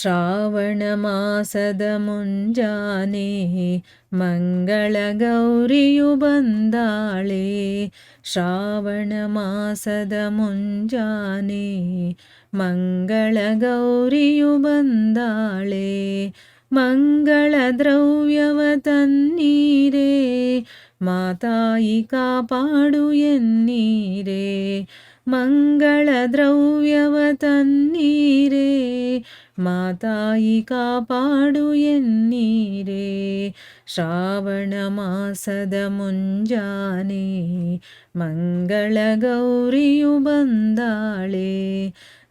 ಶ್ರಾವಣ ಮಾಸದ ಮುಂಜಾನೆ ಮಂಗಳ ಗೌರಿಯು ಬಂದಾಳೆ. ಶ್ರಾವಣ ಮಾಸದ ಮುಂಜಾನೆ ಮಂಗಳ ಗೌರಿಯು ಬಂದಾಳೆ. ಮಂಗಳ ದ್ರವ್ಯವ ತನ್ನೀರೇ, ಮಾತಾಯಿ ಕಾಪಾಡು ಎನ್ನೀರೇ. ಮಂಗಳ ದ್ರವ್ಯವ ತನ್ನೀರೇ ಮಾತಾಯಿ ಕಾಪಾಡು ಎನ್ನೀರೇ ಶ್ರಾವಣ ಮಾಸದ ಮುಂಜಾನೆ ಮಂಗಳ ಗೌರಿಯು ಬಂದಾಳೆ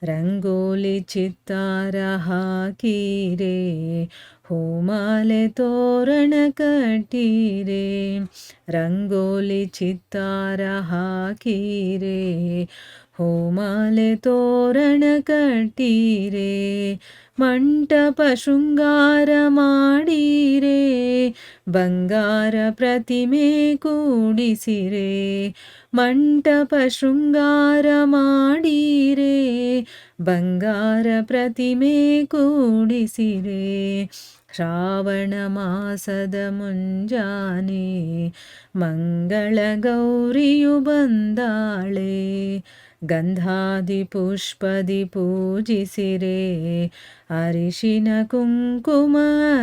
ರಂಗೋಲಿ ಚಿತ್ತಾರ ಹಾಕೀರೆ ಹೂಮಾಲೆ ತೋರಣ ಕಟ್ಟೀರೆ ರಂಗೋಲಿ ಚಿತ್ತಾರ ಹಾಕೀರೆ ಹೂಮಾಲೆ ತೋರಣ ಕಟ್ಟೀರೆ ಮಂಟಪ ಶೃಂಗಾರ ಮಾಡೀರೆ, ಬಂಗಾರ ಪ್ರತಿಮೆ ಕೂಡಿಸಿರೆ ಮಂಟಪ ಶೃಂಗಾರ ಮಾಡೀರೆ, ಬಂಗಾರ ಪ್ರತಿಮೆ ಕೂಡಿಸಿರೆ, ಶ್ರಾವಣ ಮಾಸದ ಮುಂಜಾನೆ ಮಂಗಳ ಗೌರಿಯು ಬಂದಾಳೆ ಗಂಧಾದಿ ಪುಷ್ಪದಿ ಪೂಜಿಸಿರೆ ಅರಿಶಿನ ಕುಂಕುಮ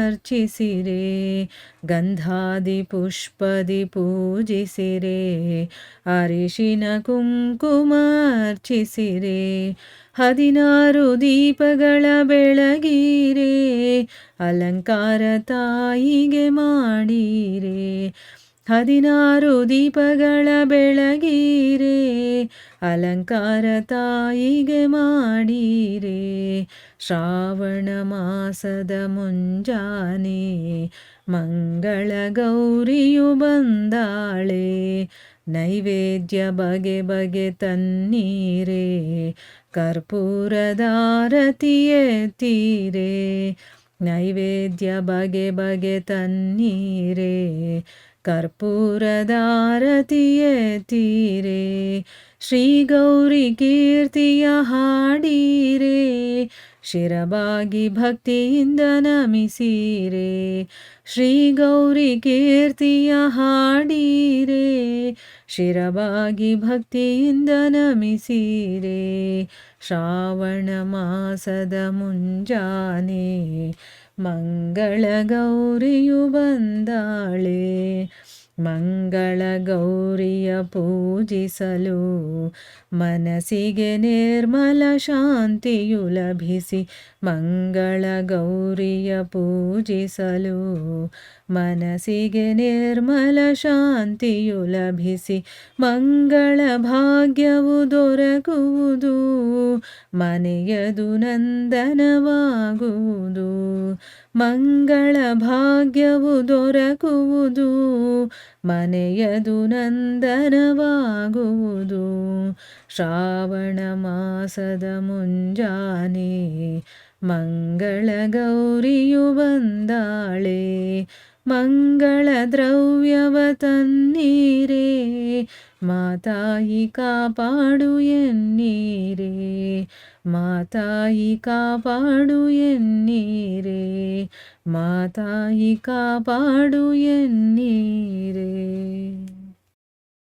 ಅರ್ಚಿಸಿರೆ ಗಂಧಾದಿ ಪುಷ್ಪದಿ ಪೂಜಿಸಿರೆ ಅರಿಶಿನ ಕುಂಕುಮ ಅರ್ಚಿಸಿರೆ ಹದಿನಾರು ದೀಪಗಳ ಬೆಳಗೀರೆ, ಅಲಂಕಾರ ತಾಯಿಗೆ ಮಾಡಿರೆ, ಹದಿನಾರು ದೀಪಗಳ ಬೆಳಗೀರೆ ಅಲಂಕಾರ ತಾಯಿಗೆ ಮಾಡೀರೆ, ಶ್ರಾವಣ ಮಾಸದ ಮುಂಜಾನೆ ಮಂಗಳ ಗೌರಿಯು ಬಂದಾಳೆ, ನೈವೇದ್ಯ ಬಗೆ ಬಗೆ ತನ್ನೀರೆ ಕರ್ಪೂರದಾರತಿಯೇ ನೈವೇದ್ಯ ಬಗೆ ಬಗೆ ತನ್ನೀರೆ ಕರ್ಪೂರದಾರತಿಯೇ ತೀರೆ ಶ್ರೀ ಗೌರಿ ಕೀರ್ತಿಯ ಹಾಡೀರೆ, ಶಿರಬಾಗಿ ಭಕ್ತಿಯಿಂದ ನಮಿಸಿರೆ. ಶ್ರೀ ಗೌರಿ ಕೀರ್ತಿಯ ಹಾಡೀರೆ, ಶಿರಬಾಗಿ ಭಕ್ತಿಯಿಂದ ನಮಿಸಿರೆ. ಶ್ರಾವಣ ಮಾಸದ ಮುಂಜಾನೆ ಮಂಗಳ ಗೌರಿಯು ಬಂದಾಳೆ. ಮಂಗಳ ಗೌರಿಯ ಪೂಜಿಸಲು ಮನಸ್ಸಿಗೆ ನಿರ್ಮಲ ಶಾಂತಿಯು ಲಭಿಸಿ ಮಂಗಳ ಗೌರಿಯ ಪೂಜಿಸಲು ಮನಸ್ಸಿಗೆ ನಿರ್ಮಲ ಶಾಂತಿಯು ಲಭಿಸಿ ಮಂಗಳ ಭಾಗ್ಯವು ದೊರಕುವುದು, ಮನೆಯದು ನಂದನವಾಗುವುದು. ಮಂಗಳ ಭಾಗ್ಯವು ದೊರಕುವುದು, ಮನೆಯದು ನಂದನವಾಗುವುದು. ಶ್ರಾವಣ ಮಾಸದ ಮುಂಜಾನೆ ಮಂಗಳ ಗೌರಿಯು ಬಂದಾಳೆ, ಮಂಗಳ ದ್ರವ್ಯವ ತನ್ನೀರೇ, ಮಾತಾಯಿ ಕಾಪಾಡು ಎನ್ನೀರೇ, ಮಾತಾಯಿ ಕಾಪಾಡು ಎನ್ನೀರೇ. ಮಾತಾಯಿ ಕಾಪಾಡು ಎನ್ನೀರೇ.